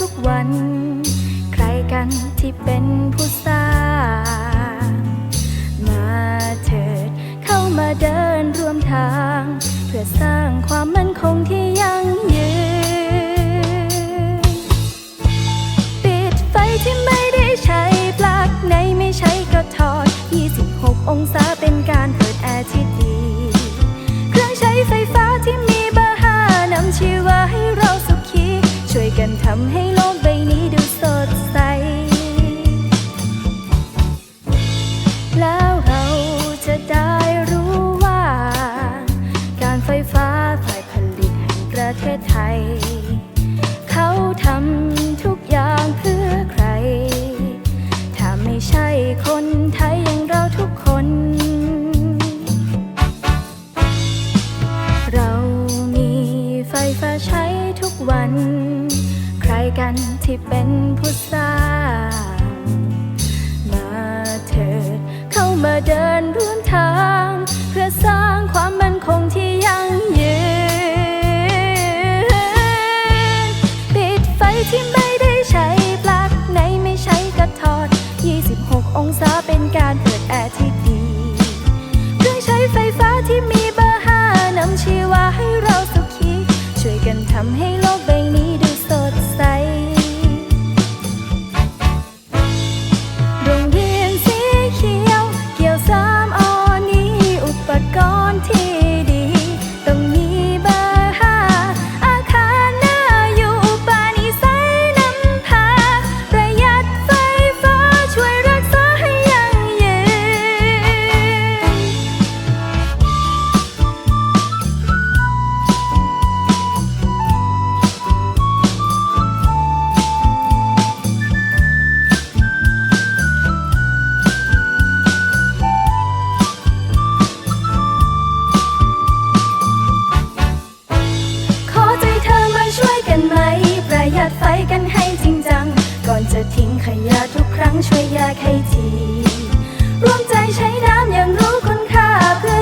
ทุกวัน ใครกันที่เป็นผู้สร้าง มาเถิดเข้ามาเดินร่วมทาง เพื่อสร้างความมั่นคงที่ยั่งยืน ปิดไฟที่ไม่ได้ใช้ปลั๊กในไม่ใช้ก็ถอด 26 องศาเป็น แล้วเราจะได้รู้ว่า การไฟฟ้าฝ่ายผลิตแห่งประเทศไทย เขาทำทุกอย่างเพื่อใคร ถ้าไม่ใช่คนไทยอย่างเราทุกคน เรามีไฟฟ้าใช้ทุกวัน ใครกันที่เป็นผู้สร้าง องศาเป็นการเปิดแอร์ที่ดี เครื่องใช้ไฟฟ้าที่มีเบอร์ห้านำชีวาให้เราสุขี ช่วยกันทำให้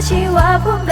ชีวะพวกเรา